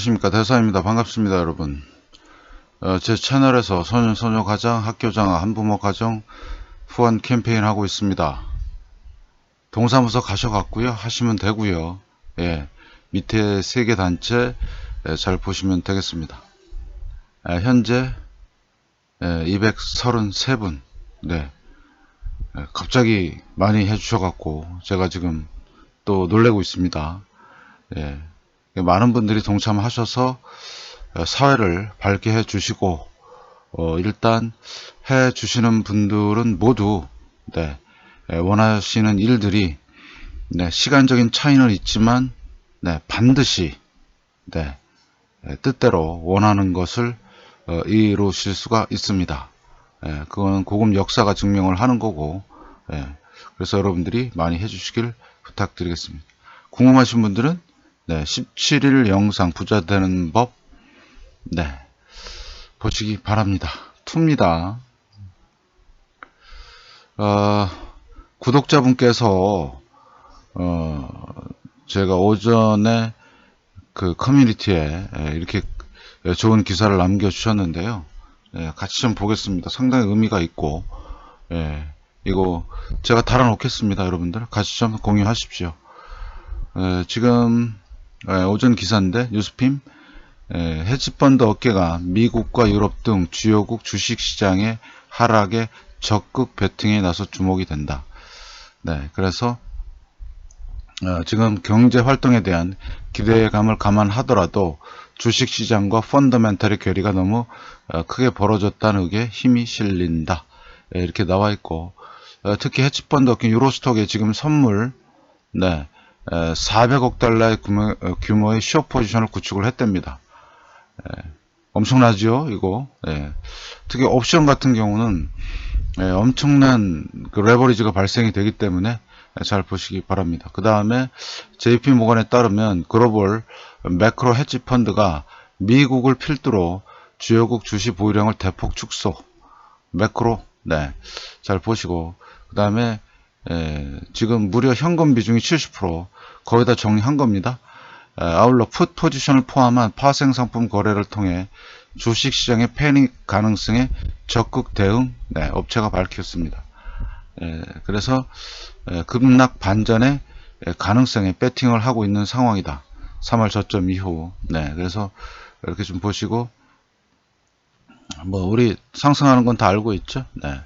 안녕하십니까. 대사입니다. 반갑습니다 여러분. 어, 제 채널에서 소년 소녀 가정 학교장화 한부모 가정 후원 캠페인 하고 있습니다. 동사무소 가셔갖고요. 하시면 되고요. 예 밑에 세 개 단체 예, 잘 보시면 되겠습니다. 예, 현재 예, 233분. 네. 예, 갑자기 많이 해주셔갖고 제가 지금 또 놀래고 있습니다. 예, 많은 분들이 동참하셔서 어, 사회를 밝게 해 주시고 어, 일단 해 주시는 분들은 모두 네, 예, 원하시는 일들이 네, 시간적인 차이는 있지만 네, 반드시 네, 예, 뜻대로 원하는 것을 어, 이루실 수가 있습니다. 예, 그거는 고급 역사가 증명을 하는 거고 예, 그래서 여러분들이 많이 해주시길 부탁드리겠습니다. 궁금하신 분들은 네, 17일 영상 부자 되는 법, 네, 보시기 바랍니다. 투입니다. 어, 구독자분께서, 어, 제가 오전에 그 커뮤니티에 예, 이렇게 좋은 기사를 남겨주셨는데요. 예, 같이 좀 보겠습니다. 상당히 의미가 있고, 예, 이거 제가 달아놓겠습니다. 여러분들. 같이 좀 공유하십시오. 예, 지금 예, 오전 기사인데 뉴스핌 예, 헤지펀드 업계가 미국과 유럽 등 주요국 주식시장의 하락에 적극 베팅에 나서 주목이 된다. 네, 그래서 어, 지금 경제 활동에 대한 기대감을 감안하더라도 주식시장과 펀더멘탈의 괴리가 너무 어, 크게 벌어졌다는 의견에 힘이 실린다. 예, 이렇게 나와 있고 어, 특히 헤지펀드 업계 유로스톡에 지금 선물 네, 400억 달러의 규모, 의쇼 포지션을 구축을 했답니다. 엄청나죠, 이거. 예. 특히 옵션 같은 경우는 예, 엄청난 그 레버리지가 발생이 되기 때문에 잘 보시기 바랍니다. 그 다음에 JP 모건에 따르면 글로벌 매크로 헤지 펀드가 미국을 필두로 주요국 주식 보유량을 대폭 축소. 매크로, 네. 잘 보시고. 그 다음에 예, 지금 무려 현금 비중이 70% 거의 다 정리한 겁니다. 예, 아울러 풋 포지션을 포함한 파생 상품 거래를 통해 주식시장의 패닉 가능성에 적극 대응 네, 업체가 밝혔습니다. 예, 그래서 예, 급락 반전의 예, 가능성에 배팅을 하고 있는 상황이다. 3월 저점 이후 네, 그래서 이렇게 좀 보시고 뭐 우리 상승하는 건 다 알고 있죠. 네.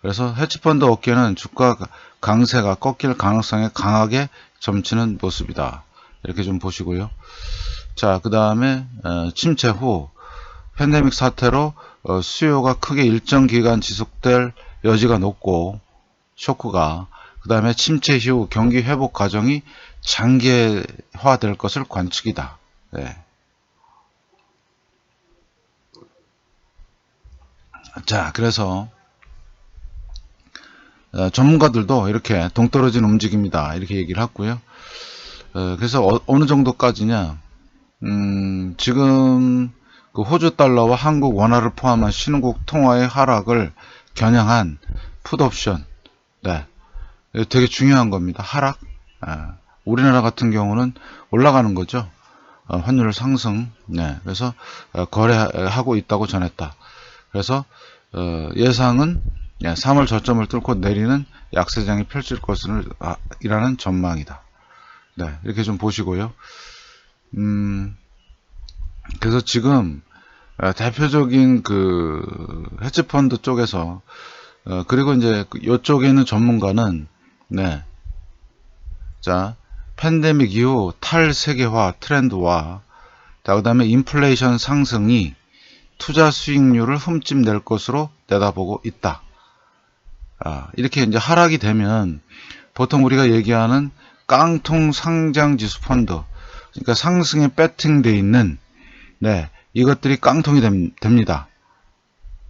그래서 헤지펀드 업계는 주가 강세가 꺾일 가능성에 강하게 점치는 모습이다. 이렇게 좀 보시고요. 자, 그 다음에 어, 침체 후 팬데믹 사태로 어, 수요가 크게 일정 기간 지속될 여지가 높고 쇼크가 그 다음에 침체 이후 경기 회복 과정이 장기화될 것을 관측이다. 네. 자, 그래서 어, 전문가들도 이렇게 동떨어진 움직임이다 이렇게 얘기를 했고요. 어, 그래서 어, 느 정도까지냐 음, 지금 그 호주 달러와 한국 원화를 포함한 신흥국 통화의 하락을 겨냥한 풋옵션 네, 되게 중요한 겁니다. 하락 아, 우리나라 같은 경우는 올라가는 거죠. 어, 환율 상승 네, 그래서 어, 거래하고 있다고 전했다. 그래서 어, 예상은 3월 예, 저점을 뚫고 내리는 약세장이 펼칠 것을 아, 이라는 전망이다. 네, 이렇게 좀 보시고요. 음, 그래서 지금 어, 대표적인 그 헤지펀드 쪽에서 어, 그리고 이제 이쪽에 있는 전문가는 네, 자 팬데믹 이후 탈세계화 트렌드와 그 다음에 인플레이션 상승이 투자 수익률을 흠집낼 것으로 내다보고 있다. 아, 이렇게 이제 하락이 되면 보통 우리가 얘기하는 깡통 상장 지수 펀드, 그러니까 상승에 배팅돼 있는 네 이것들이 깡통이 됩니다.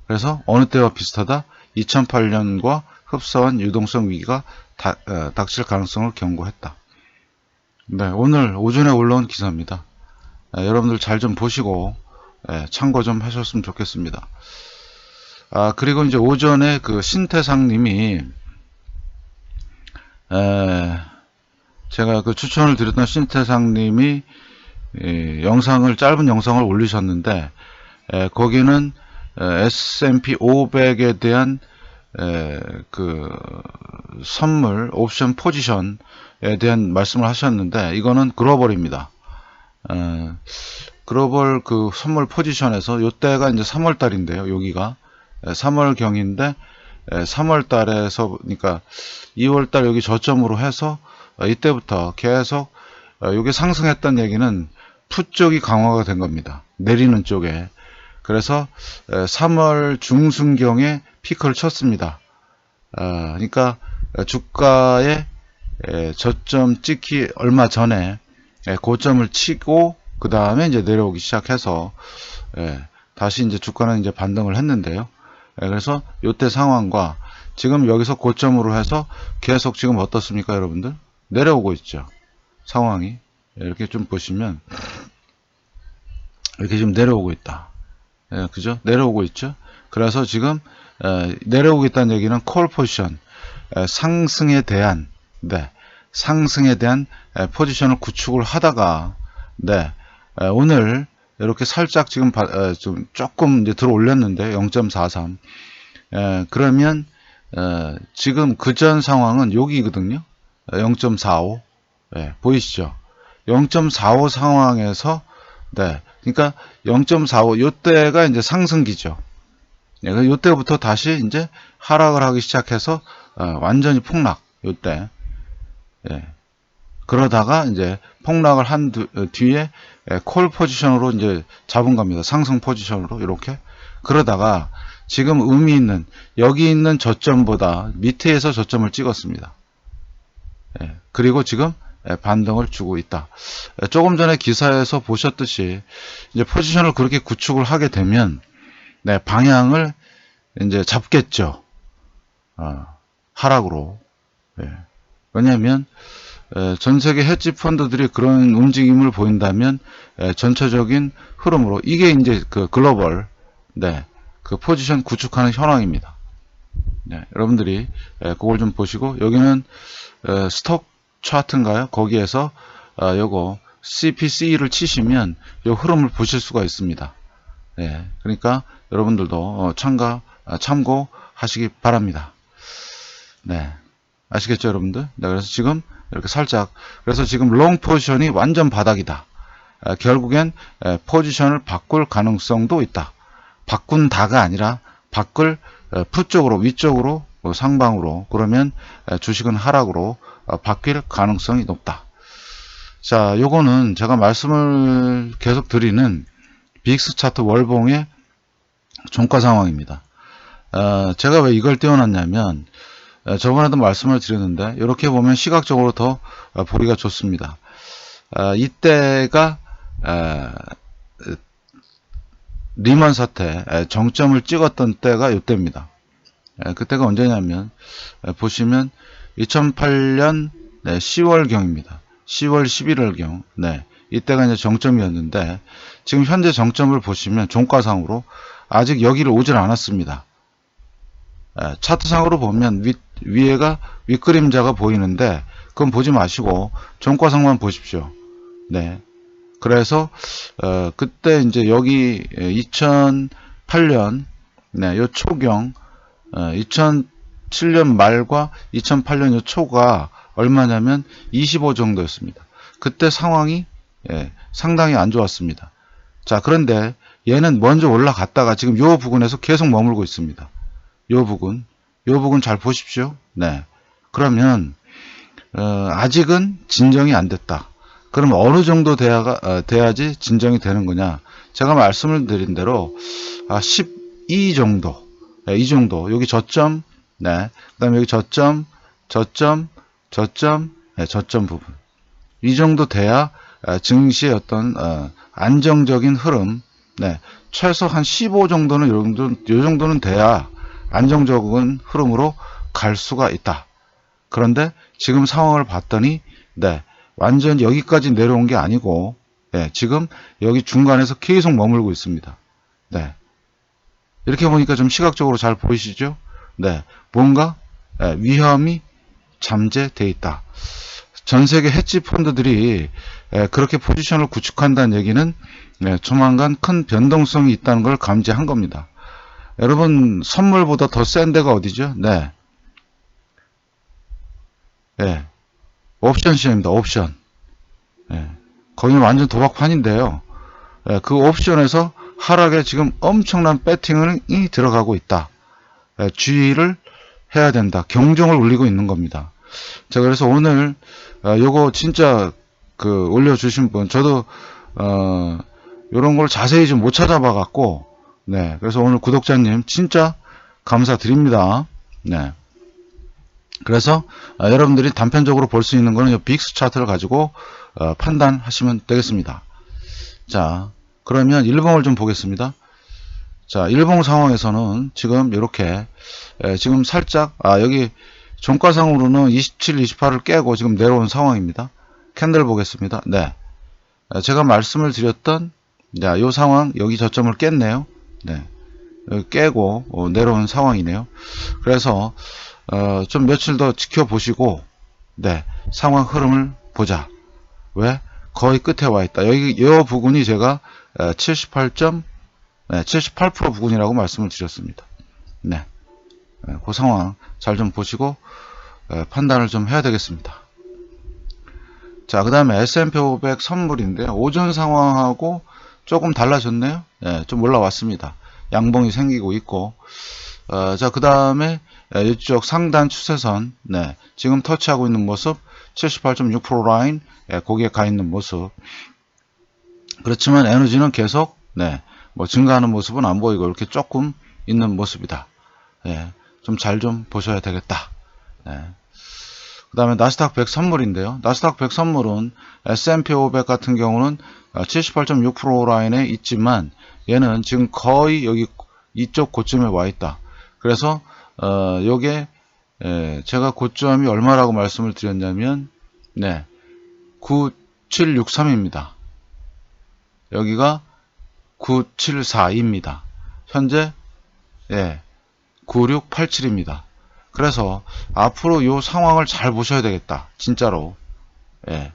그래서 어느 때와 비슷하다? 2008년과 흡사한 유동성 위기가 다, 어, 닥칠 가능성을 경고했다. 네, 오늘 오전에 올라온 기사입니다. 네, 여러분들 잘 좀 보시고 네, 참고 좀 하셨으면 좋겠습니다. 아, 그리고 이제 오전에 그 신태상 님이, 에, 제가 그 추천을 드렸던 신태상 님이, 이 영상을 짧은 영상을 올리셨는데 에, 거기는 에, S&P 500에 대한 에, 그 선물 옵션 포지션에 대한 말씀을 하셨는데 이거는 글로벌입니다. 에, 글로벌 그 선물 포지션에서 요때가 이제 3월 달인데요. 여기가 3월 경인데 3월 달에서 그러니까 2월 달 여기 저점으로 해서 어, 이때부터 계속 이게 상승했던 얘기는 푸 쪽이 강화가 된 겁니다. 내리는 쪽에. 그래서 3월 중순경에 피크를 쳤습니다. 아, 그러니까 주가의 저점 찍기 얼마 전에 고점을 치고 그 다음에 이제 내려오기 시작해서 다시 이제 주가는 이제 반등을 했는데요. 그래서 이때 상황과 지금 여기서 고점으로 해서 계속 지금 어떻습니까, 여러분들? 내려오고 있죠. 상황이 이렇게 좀 보시면 이렇게 지금 내려오고 있다. 예, 그죠? 내려오고 있죠. 그래서 지금 에, 내려오고 있다는 얘기는 콜 포지션 에, 상승에 대한 네, 상승에 대한 에, 포지션을 구축을 하다가 네, 에, 오늘 이렇게 살짝 지금 바, 에, 좀 조금 이제 들어 올렸는데 0.43 에, 그러면 에, 지금 그 전 상황은 여기거든요. 0.45 예, 보이시죠? 0.45 상황에서 네, 그러니까 0.45 요때가 이제 상승기죠. 예, 요때부터 다시 이제 하락을 하기 시작해서 어, 완전히 폭락 요때. 예. 그러다가 이제 폭락을 한 두, 어, 뒤에 예, 콜 포지션으로 이제 잡은 겁니다. 상승 포지션으로 이렇게. 그러다가 지금 의미 있는 여기 있는 저점보다 밑에서 저점을 찍었습니다. 예, 그리고 지금 예, 반등을 주고 있다. 예, 조금 전에 기사에서 보셨듯이 이제 포지션을 그렇게 구축을 하게 되면 네, 방향을 이제 잡겠죠. 어, 하락으로. 예. 왜냐하면 에, 전 세계 헤지 펀드들이 그런 움직임을 보인다면 에, 전체적인 흐름으로 이게 이제 그 글로벌 네, 그 포지션 구축하는 현황입니다. 네, 여러분들이 에, 그걸 좀 보시고 여기는 에, 스톡 차트인가요? 거기에서 어, 요거 CPC를 치시면 요 흐름을 보실 수가 있습니다. 네, 그러니까 여러분들도 어, 참가 아, 참고하시기 바랍니다. 네, 아시겠죠, 여러분들? 네, 그래서 지금 이렇게 살짝 그래서 지금 롱 포지션이 완전 바닥이다. 아, 결국엔 에, 포지션을 바꿀 가능성도 있다. 바꾼다가 아니라 바꿀 에, 푸 쪽으로 위쪽으로 어, 상방으로 그러면 에, 주식은 하락으로 어, 바뀔 가능성이 높다. 자, 요거는 제가 말씀을 계속 드리는 빅스 차트 월봉의 종가 상황입니다. 어, 제가 왜 이걸 띄워놨냐면 어, 저번에도 말씀을 드렸는데 이렇게 보면 시각적으로 더 어, 보기가 좋습니다. 어, 이때가 어, 리먼 사태 정점을 찍었던 때가 이때입니다. 그때가 언제냐면 보시면 2008년 10월경입니다. 10월 11월경. 네. 이때가 이제 정점이었는데 지금 현재 정점을 보시면 종가상으로 아직 여기를 오질 않았습니다. 차트상으로 보면 위, 위에가 윗그림자가 보이는데 그건 보지 마시고 종가상만 보십시오. 네. 그래서 어, 그때 이제 여기 2008년 네, 요 초경 어, 2007년 말과 2008년 요 초가 얼마냐면 25 정도였습니다. 그때 상황이 예, 상당히 안 좋았습니다. 자, 그런데 얘는 먼저 올라갔다가 지금 요 부근에서 계속 머물고 있습니다. 요 부근, 요 부근 잘 보십시오. 네. 그러면 어, 아직은 진정이 안 됐다. 그럼 어느 정도 돼야가, 어, 돼야지 진정이 되는 거냐? 제가 말씀을 드린 대로 아, 12 정도, 네, 이 정도. 여기 저점, 네. 그다음에 여기 저점, 저점, 저점, 네, 저점 부분. 이 정도 돼야 어, 증시의 어떤 어, 안정적인 흐름, 네, 최소 한 15 정도는 요 정도, 요 정도는 돼야 안정적인 흐름으로 갈 수가 있다. 그런데 지금 상황을 봤더니, 네, 완전 여기까지 내려온 게 아니고, 네, 지금 여기 중간에서 계속 머물고 있습니다. 네. 이렇게 보니까 좀 시각적으로 잘 보이시죠? 네, 뭔가 네, 위험이 잠재돼 있다. 전 세계 헤지 펀드들이 에, 그렇게 포지션을 구축한다는 얘기는 네, 조만간 큰 변동성이 있다는 걸 감지한 겁니다. 여러분 선물보다 더 센 데가 어디죠? 네. 네. 옵션 시장입니다. 옵션. 네. 거기는 완전 도박판인데요. 네, 그 옵션에서 하락에 지금 엄청난 배팅이 들어가고 있다. 네, 주의를 해야 된다. 경종을 울리고 있는 겁니다. 자, 그래서 오늘 어, 요거 진짜 그 올려주신 분, 저도 어, 요런 걸 자세히 좀 못 찾아봐 갖고, 네, 그래서 오늘 구독자님 진짜 감사드립니다. 네. 그래서 어, 여러분들이 단편적으로 볼 수 있는 거는 이 빅스 차트를 가지고 어, 판단하시면 되겠습니다. 자, 그러면 일봉을 좀 보겠습니다. 자, 일봉 상황에서는 지금 이렇게 에, 지금 살짝 아 여기 종가상으로는 27, 28을 깨고 지금 내려온 상황입니다. 캔들 보겠습니다. 네. 에, 제가 말씀을 드렸던 자, 요 상황 여기 저점을 깼네요. 네. 깨고 어, 내려온 상황이네요. 그래서 어, 좀 며칠 더 지켜보시고 네. 상황 흐름을 보자. 왜? 거의 끝에 와 있다. 여기 이 부분이 제가 78점 네, 78% 부근이라고 말씀을 드렸습니다. 네. 네, 그 상황 잘 좀 보시고 에, 판단을 좀 해야 되겠습니다. 자, 그 다음에 S&P 500 선물인데요. 오전 상황하고 조금 달라졌네요. 네, 좀 올라왔습니다. 양봉이 생기고 있고 어, 자, 그 다음에 이쪽 상단 추세선 네, 지금 터치하고 있는 모습 78.6% 라인 예, 거기에 가 있는 모습 그렇지만 에너지는 계속 네, 뭐 증가하는 모습은 안 보이고 이렇게 조금 있는 모습이다. 예, 좀 잘좀 보셔야 되겠다. 예. 그 다음에 나스닥 100 선물인데요. 나스닥 100 선물은 S&P 500 같은 경우는 78.6% 라인에 있지만 얘는 지금 거의 여기 이쪽 고점에 와 있다. 그래서 어, 요게 예, 제가 고점이 얼마라고 말씀을 드렸냐면 네, 9763입니다. 여기가 974입니다. 현재 예, 9687입니다. 그래서 앞으로 이 상황을 잘 보셔야 되겠다. 진짜로. 예.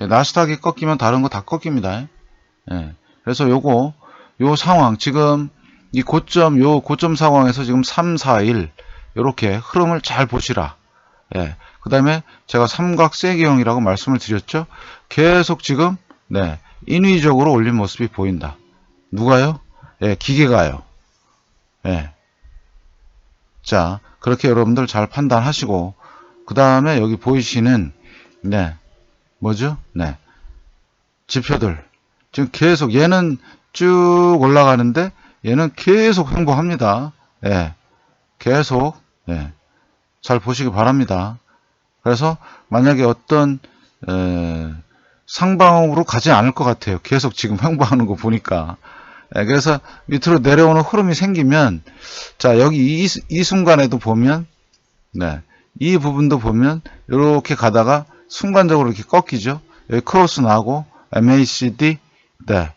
예, 나스닥이 꺾이면 다른 거 다 꺾입니다. 예. 그래서 요거 요 상황 지금 이 고점 요 고점 상황에서 지금 3, 4, 1 요렇게 흐름을 잘 보시라. 예. 그다음에 제가 삼각 세기형이라고 말씀을 드렸죠. 계속 지금 네, 인위적으로 올린 모습이 보인다. 누가요? 예, 기계가요. 예. 자, 그렇게 여러분들 잘 판단하시고, 그 다음에 여기 보이시는, 네, 뭐죠? 네. 지표들. 지금 계속, 얘는 쭉 올라가는데, 얘는 계속 횡보합니다. 예. 계속, 예. 잘 보시기 바랍니다. 그래서, 만약에 어떤, 에, 상방으로 가지 않을 것 같아요. 계속 지금 횡보하는 거 보니까. 예, 그래서 밑으로 내려오는 흐름이 생기면 자 여기 이, 이 순간에도 보면 네, 이 부분도 보면 이렇게 가다가 순간적으로 이렇게 꺾이죠. 여기 크로스 나고 MACD 네,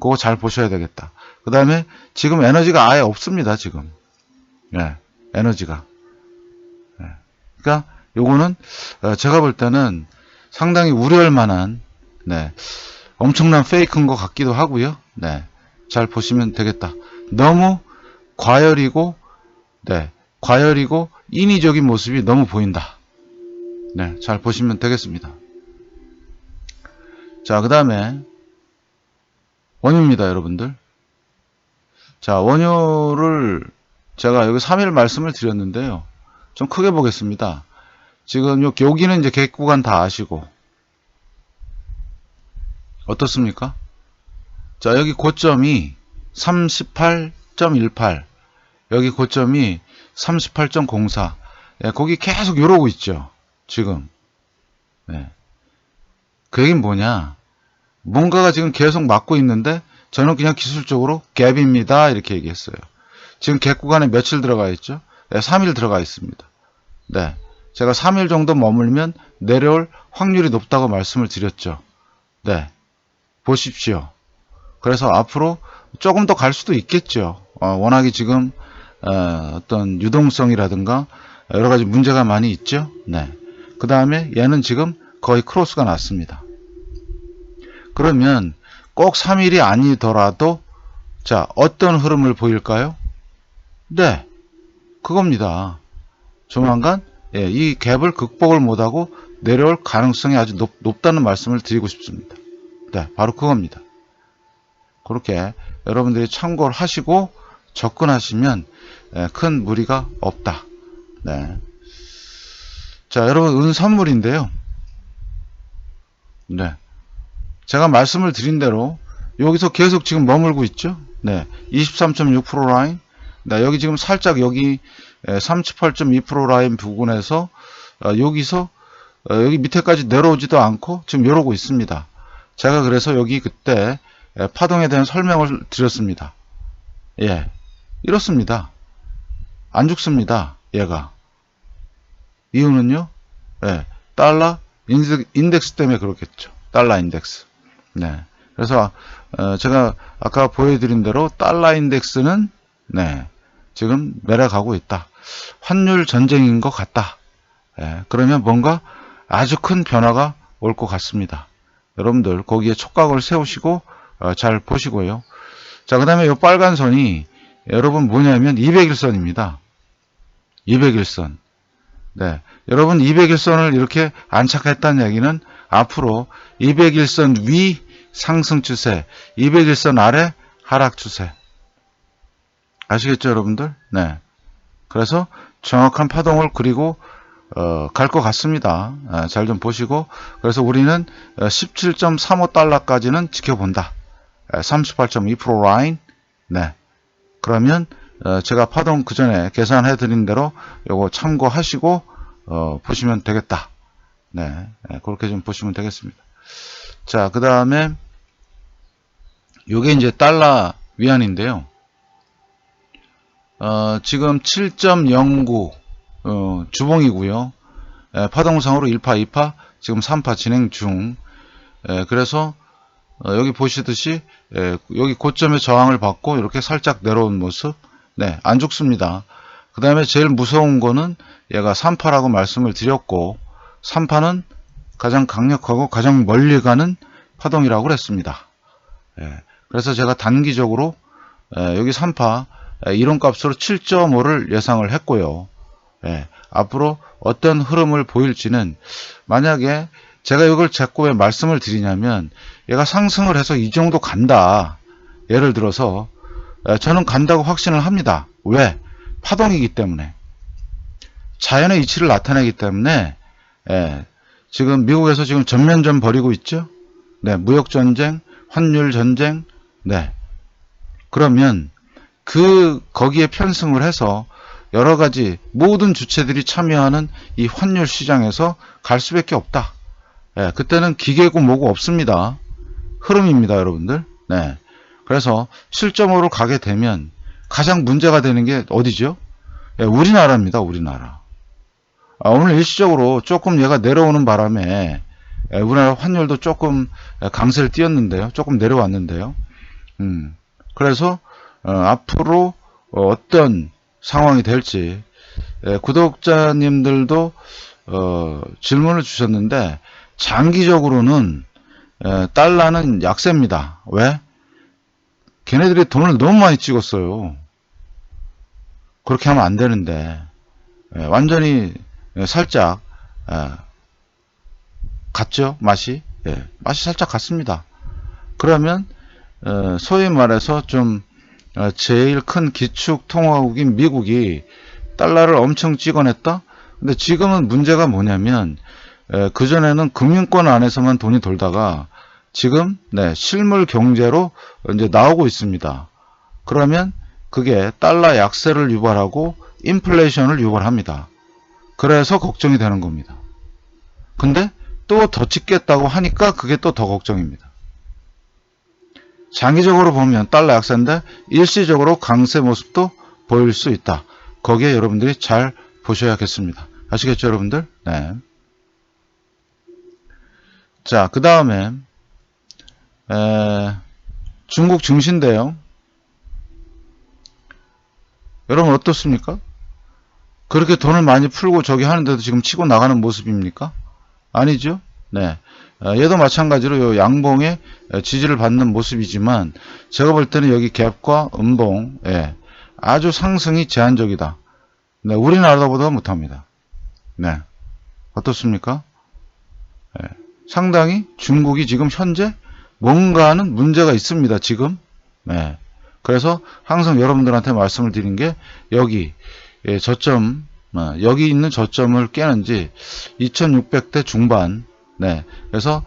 그거 잘 보셔야 되겠다. 그 다음에 지금 에너지가 아예 없습니다. 지금 네, 에너지가 네. 그러니까 요거는 어, 제가 볼 때는 상당히 우려할 만한 네, 엄청난 페이크인 것 같기도 하고요. 네. 잘 보시면 되겠다. 너무 과열이고, 네, 과열이고 인위적인 모습이 너무 보인다. 네, 잘 보시면 되겠습니다. 자, 그 다음에 원유입니다, 여러분들. 자, 원유를 제가 여기 3일 말씀을 드렸는데요. 좀 크게 보겠습니다. 지금 요, 여기는 이제 객 구간 다 아시고 어떻습니까? 자, 여기 고점이 38.18. 여기 고점이 38.04. 예, 거기 계속 이러고 있죠. 지금. 네. 그 얘기는 뭐냐. 뭔가가 지금 계속 막고 있는데 저는 그냥 기술적으로 갭입니다. 이렇게 얘기했어요. 지금 갭 구간에 며칠 들어가 있죠? 네, 3일 들어가 있습니다. 네. 제가 3일 정도 머물면 내려올 확률이 높다고 말씀을 드렸죠. 네. 보십시오. 그래서 앞으로 조금 더 갈 수도 있겠죠. 어, 워낙에 지금 어, 떤 유동성이라든가 여러 가지 문제가 많이 있죠. 네. 그 다음에 얘는 지금 거의 크로스가 났습니다. 그러면 꼭 3일이 아니더라도 자 어떤 흐름을 보일까요? 네 그겁니다. 조만간 예, 이 갭을 극복을 못하고 내려올 가능성이 아주 높, 높다는 말씀을 드리고 싶습니다. 네, 바로 그겁니다. 그렇게 여러분들이 참고를 하시고 접근하시면 예, 큰 무리가 없다. 네. 자, 여러분 은 선물인데요. 네. 제가 말씀을 드린 대로 여기서 계속 지금 머물고 있죠. 네. 23.6% 라인. 네, 여기 지금 살짝 여기 38.2% 라인 부근에서 어, 여기서 어, 여기 밑에까지 내려오지도 않고 지금 이러고 있습니다. 제가 그래서 여기 그때 에, 파동에 대한 설명을 드렸습니다. 예. 이렇습니다. 안 죽습니다. 얘가. 이유는요? 예. 달러 인덱스 때문에 그렇겠죠. 달러 인덱스. 네. 그래서 어, 제가 아까 보여드린 대로 달러 인덱스는 네. 지금 내려가고 있다. 환율 전쟁인 것 같다. 예, 그러면 뭔가 아주 큰 변화가 올 것 같습니다. 여러분들 거기에 촉각을 세우시고 어, 잘 보시고요. 자, 그 다음에 이 빨간 선이 여러분 뭐냐면 200일선입니다. 200일선. 네. 여러분 200일선을 이렇게 안착했다는 얘기는 앞으로 200일선 위 상승 추세, 200일선 아래 하락 추세. 아시겠죠, 여러분들? 네. 그래서 정확한 파동을 그리고 어, 갈 것 같습니다. 아, 잘좀 보시고 그래서 우리는 17.35달러까지는 지켜본다. 38.2% 라인. 네. 그러면 어, 제가 파동 그 전에 계산해 드린 대로 요거 참고하시고 어, 보시면 되겠다. 네. 네, 그렇게 좀 보시면 되겠습니다. 자, 그 다음에 요게 이제 달러 위안인데요. 어, 지금 7.09 어, 주봉이고요. 에, 파동상으로 1파, 2파, 지금 3파 진행 중. 에, 그래서 어, 여기 보시듯이 에, 여기 고점의 저항을 받고 이렇게 살짝 내려온 모습. 네, 안 죽습니다. 그 다음에 제일 무서운 거는 얘가 3파라고 말씀을 드렸고 3파는 가장 강력하고 가장 멀리 가는 파동이라고 그랬습니다. 예, 그래서 제가 단기적으로 에, 여기 3파 이론 값으로 7.5를 예상을 했고요. 예, 앞으로 어떤 흐름을 보일지는 만약에 제가 이걸 자꾸 왜 말씀을 드리냐면 얘가 상승을 해서 이 정도 간다. 예를 들어서 예, 저는 간다고 확신을 합니다. 왜? 파동이기 때문에 자연의 이치를 나타내기 때문에 예, 지금 미국에서 지금 전면전 벌이고 있죠. 네, 무역 전쟁, 환율 전쟁, 네. 그러면 그 거기에 편승을 해서 여러 가지 모든 주체들이 참여하는 이 환율 시장에서 갈 수밖에 없다. 예, 그때는 기계고 뭐고 없습니다. 흐름입니다, 여러분들. 네. 그래서 실점으로 가게 되면 가장 문제가 되는 게 어디죠? 예, 우리나라입니다, 우리나라. 아, 오늘 일시적으로 조금 얘가 내려오는 바람에 예, 우리나라 환율도 조금 강세를 띄었는데요. 조금 내려왔는데요. 음, 그래서 어, 앞으로 어 떤 상황이 될지 예, 구독자님들도 어, 질문을 주셨는데 장기적으로는 예, 달러는 약세입니다. 왜? 걔네들이 돈을 너무 많이 찍었어요. 그렇게 하면 안 되는데 예, 완전히 살짝 예, 갔죠 맛이 예, 맛이 살짝 갔습니다. 그러면 어, 소위 말해서 좀 어, 제일 큰 기축 통화국인 미국이 달러를 엄청 찍어냈다. 근데 지금은 문제가 뭐냐면 그 전에는 금융권 안에서만 돈이 돌다가 지금 네, 실물 경제로 이제 나오고 있습니다. 그러면 그게 달러 약세를 유발하고 인플레이션을 유발합니다. 그래서 걱정이 되는 겁니다. 근데 또 더 찍겠다고 하니까 그게 또 더 걱정입니다. 장기적으로 보면 달러 약세인데 일시적으로 강세 모습도 보일 수 있다. 거기에 여러분들이 잘 보셔야겠습니다. 아시겠죠, 여러분들? 네. 자, 그 다음에 중국 증시인데요. 여러분 어떻습니까? 그렇게 돈을 많이 풀고 저기 하는데도 지금 치고 나가는 모습입니까? 아니죠? 네. 어, 얘도 마찬가지로 요 양봉의 에, 지지를 받는 모습이지만 제가 볼 때는 여기 갭과 음봉 예, 아주 상승이 제한적이다. 네, 우리나라보다 못합니다. 네. 어떻습니까? 예, 상당히 중국이 지금 현재 뭔가는 문제가 있습니다. 지금. 네. 그래서 항상 여러분들한테 말씀을 드린 게 여기 예, 저점 어, 여기 있는 저점을 깨는지 2600대 중반 네. 그래서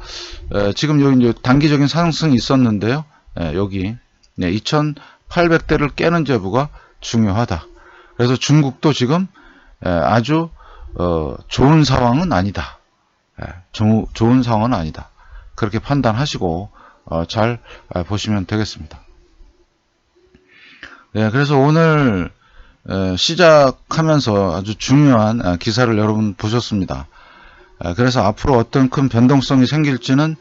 에, 지금 여기 단기적인 상승이 있었는데요. 예, 여기 네, 2800대를 깨는 제부가 중요하다. 그래서 중국도 지금 에, 아주 어, 좋은 상황은 아니다. 예, 조, 좋은 상황은 아니다. 그렇게 판단하시고 어, 잘 아, 보시면 되겠습니다. 네, 그래서 오늘 에, 시작하면서 아주 중요한 아, 기사를 여러분 보셨습니다. 아, 그래서 앞으로 어떤 큰 변동성이 생길지는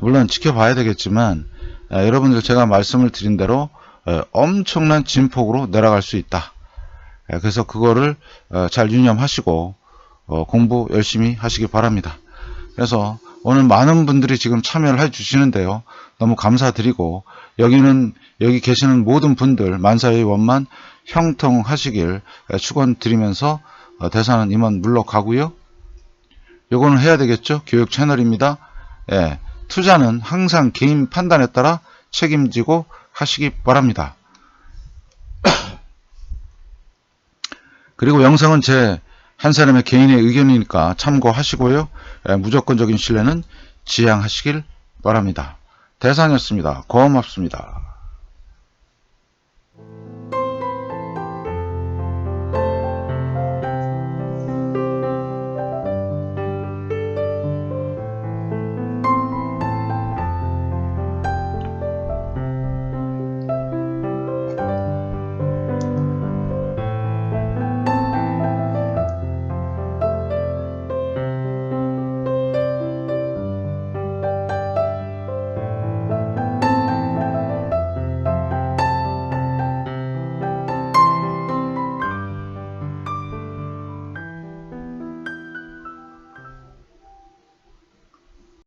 물론 지켜봐야 되겠지만 아, 여러분들 제가 말씀을 드린 대로 에, 엄청난 진폭으로 내려갈 수 있다. 에, 그래서 그거를 어, 잘 유념하시고 어, 공부 열심히 하시기 바랍니다. 그래서 오늘 많은 분들이 지금 참여를 해 주시는데요. 너무 감사드리고 여기는 여기 계시는 모든 분들 만사의 원만 형통하시길 에, 축원드리면서 어, 대사는 이만 물러가고요. 요거는 해야 되겠죠? 교육 채널입니다. 예, 투자는 항상 개인 판단에 따라 책임지고 하시기 바랍니다. 그리고 영상은 제 한 사람의 개인의 의견이니까 참고하시고요. 예, 무조건적인 신뢰는 지양하시길 바랍니다. 대상이었습니다. 고맙습니다.